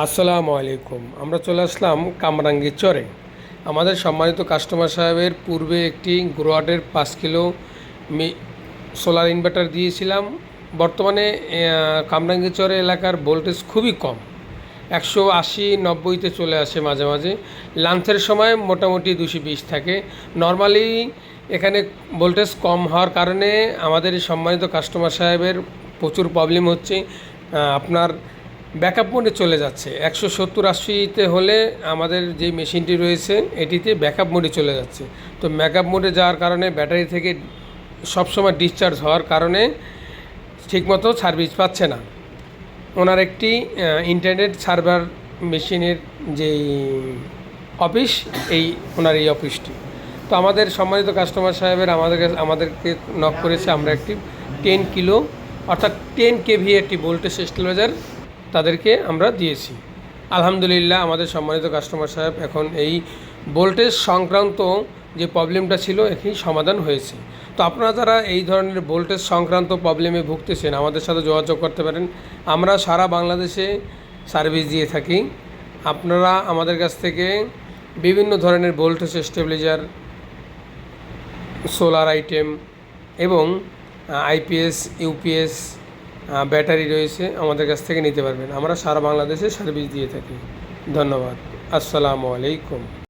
আসসালামু আলাইকুম। আমরা চলে আসলাম কামরাঙ্গি চরে। আমাদের সম্মানিত কাস্টমার সাহেবের পূর্বে একটি গ্রোয়াটের পাঁচ কিলো মি সোলার ইনভার্টার দিয়েছিলাম। বর্তমানে কামরাঙ্গি চরে এলাকার ভোল্টেজ খুবই কম। একশো আশি নব্বইতে চলে আসে মাঝে মাঝে। লাঞ্চের সময় মোটামুটি দুশো বিশ থাকে। নর্মালি এখানে ভোল্টেজ কম হওয়ার কারণে আমাদের সম্মানিত কাস্টমার সাহেবের প্রচুর প্রবলেম হচ্ছে। আপনার ব্যাকআপ মোডে চলে যাচ্ছে। একশো সত্তর আশিতে হলে আমাদের যে মেশিনটি রয়েছে, এটিতে ব্যাকআপ মোডে চলে যাচ্ছে। তো ব্যাকআপ মোডে যাওয়ার কারণে ব্যাটারি থেকে সবসময় ডিসচার্জ হওয়ার কারণে ঠিকমতো সার্ভিস পাচ্ছে না। ওনার একটি ইন্টারনেট সার্ভার মেশিনের যেই অফিস, এই ওনার এই অফিসটি। তো আমাদের সম্মানিত কাস্টমার সাহেবের আমাদের আমাদেরকে নক করেছে। আমরা একটি টেন কিলো অর্থাৎ টেন কেভি একটি ভোল্টেজ স্টেবিলাইজার তাদেরকে আমরা দিয়েছি। আলহামদুলিল্লাহ আমাদের সম্মানিত কাস্টমার সাহেব এখন এই ভোল্টেজ সংক্রান্ত যে প্রবলেমটা ছিল এখানে সমাধান হয়েছে। তো আপনারা যারা এই ধরনের ভোল্টেজ সংক্রান্ত প্রবলেমে ভুগতেছেন, আমাদের সাথে যোগাযোগ করতে পারেন। আমরা সারা বাংলাদেশে সার্ভিস দিয়ে থাকি। আপনারা আমাদের কাছ থেকে বিভিন্ন ধরনের ভোল্টেজ স্টেবিলাইজার সোলার আইটেম এবং আইপিএস ইউপিএস ব্যাটারি রয়েছে, আমাদের কাছ থেকে নিতে পারবেন। আমরা সারা বাংলাদেশে সার্ভিস দিয়ে থাকি। ধন্যবাদ। আসসালামু আলাইকুম।